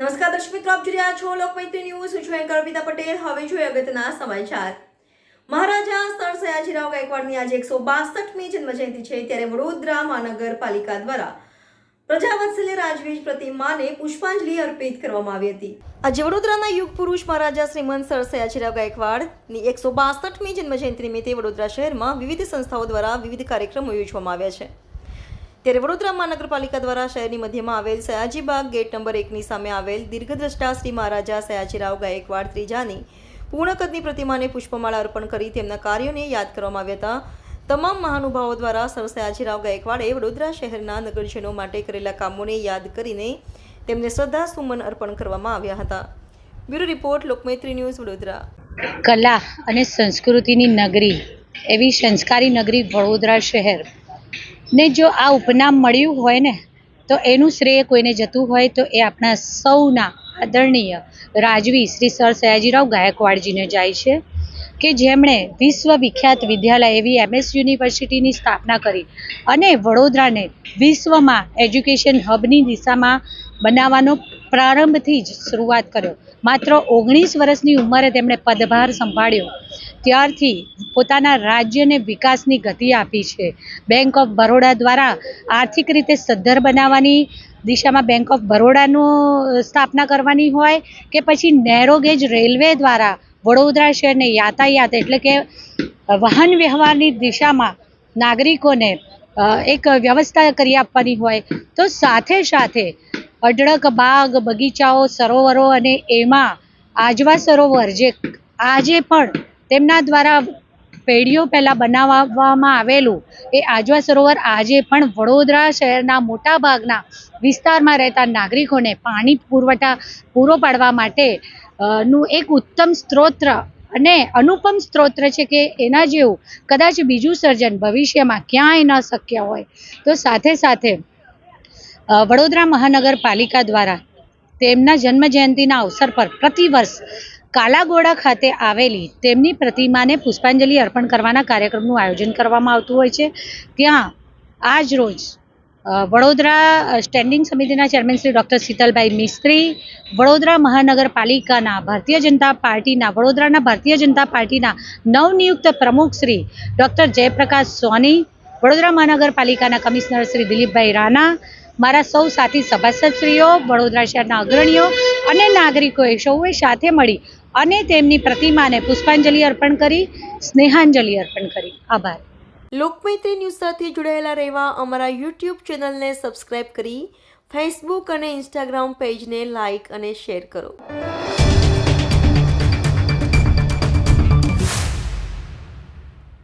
નમસ્કાર દર્શક મિત્રો, આપ જોઈ રહ્યા છો લોકમૈત્રી ન્યૂઝ. હું છું એન્કર અર્પિતા પટેલ. હવે જોઈએ અગત્યના સમાચાર. મહારાજા સ્થળ સયાજીરાવ ગાયકવાડની આજે એકસો બાસઠમી જન્મજયંતિ છે. ત્યારે વડોદરા મહાનગરપાલિકા દ્વારા પ્રજાવત્સલ્ય રાજવીજ પ્રતિમાને પુષ્પાંજલિ અર્પિત કરવામાં આવી હતી. આજે વડોદરાના યુગ પુરુષ મહારાજા શ્રીમંત સર સયાજીરાવ ગાયકવાડની એકસો બાસઠમી જન્મજયંતિ નિમિત્તે વડોદરા શહેરમાં વિવિધ સંસ્થાઓ દ્વારા વિવિધ કાર્યક્રમો યોજવામાં આવ્યા છે. ત્યારે વડોદરા મહાનગરપાલિકા દ્વારા શહેરની મધ્યમાં આવેલ સયાજીબાગ ગેટ નંબર એકની સામે આવેલ દીર્ઘદ્રષ્ટા શ્રી મહારાજા સયાજીરાવ ગાયકવાડ ત્રીજાની પૂર્ણકદની પ્રતિમાને પુષ્પમાળા અર્પણ કરી તેમના કાર્યોને યાદ કરવામાં આવ્યા હતા. તમામ મહાનુભાવો દ્વારા સર સયાજીરાવ ગાયકવાડે વડોદરા શહેરના નગરજનો માટે કરેલા કામોને યાદ કરીને તેમને શ્રદ્ધા સુમન અર્પણ કરવામાં આવ્યા હતા. Bureau report, Lokmaitri news, Vadodara. કલા અને સંસ્કૃતિની નગરી, એવી સંસ્કારી નગરી વડોદરા શહેર. ને જો આ ઉપનામ મળ્યું હોય ને, તો એનું શ્રેય કોઈને જતું હોય તો એ આપણા સૌના આદરણીય રાજવી શ્રી સર સયાજીરાવ ગાયકવાડજીને જાય છે. કે જેમણે વિશ્વવિખ્યાત વિદ્યાલય એવી એમએસ યુનિવર્સિટીની સ્થાપના કરી અને વડોદરાને વિશ્વમાં એજ્યુકેશન હબની દિશામાં બનાવવાનો પ્રારંભથી જ શરૂઆત કર્યો. માત્ર ઓગણીસ વર્ષની ઉંમરે તેમણે પદભાર સંભાળ્યો. ત્યારથી પોતાના રાજ્યને વિકાસની ગતિ આપી છે. બેંક ઓફ બરોડા દ્વારા આર્થિક રીતે સદ્ધર બનાવવાની દિશામાં બેંક ઓફ બરોડાનું સ્થાપના કરવાની હોય કે પછી નેરો ગેજ રેલવે દ્વારા વડોદરા શહેરને યાતાયાત એટલે કે વાહન વ્યવહારની દિશામાં નાગરિકોને એક વ્યવસ્થા કરી આપવાની હોય તો સાથે સાથે અઢળક બાગ, બગીચાઓ, સરોવરો અને એમાં આજવા સરોવર જે આજે પણ તેમના દ્વારા પેઢીઓ પહેલાં બનાવવામાં આવેલું. એ આજવા સરોવર આજે પણ વડોદરા શહેરના મોટા ભાગના વિસ્તારમાં રહેતા નાગરિકોને પાણી પુરવઠા પૂરો પાડવા માટે નું એક ઉત્તમ સ્ત્રોત્ર અને અનુપમ સ્ત્રોત્ર છે કે એના જેવું કદાચ બીજું સર્જન ભવિષ્યમાં ક્યાંય ન શક્ય હોય. તો સાથે સાથે વડોદરા મહાનગરપાલિકા દ્વારા તેમના જન્મ જયંતિના અવસર પર પ્રતિવર્ષ કાલાઘોડા ખાતે આવેલી તેમની પ્રતિમાને પુષ્પાંજલિ અર્પણ કરવાના કાર્યક્રમનું આયોજન કરવામાં આવતું હોય છે. ત્યાં આજ રોજ વડોદરા સ્ટેન્ડિંગ સમિતિના ચેરમેન શ્રી ડૉક્ટર શીતલભાઈ મિસ્ત્રી, વડોદરા મહાનગરપાલિકાના ભારતીય જનતા પાર્ટીના, વડોદરાના ભારતીય જનતા પાર્ટીના નવનિયુક્ત પ્રમુખ શ્રી ડૉક્ટર જયપ્રકાશ સોની, વડોદરા મહાનગરપાલિકાના કમિશનર શ્રી દિલીપભાઈ રાણા, મારા સૌ સાથી સભાસદશ્રીઓ, વડોદરા શહેરના અગ્રણીઓ અને નાગરિકોએ સૌએ સાથે મળી અને તેમની પ્રતિમાને પુષ્પાંજલિ અર્પણ કરી, સ્નેહાંજલિ અર્પણ કરી. આભાર. લોકમૈત્રી ન્યૂઝ સાથે જોડાયેલા રહેવા અમારા યુટ્યુબ ચેનલને સબસ્ક્રાઇબ કરી, ફેસબુક અને ઇન્સ્ટાગ્રામ પેજને લાઇક અને શેર કરો.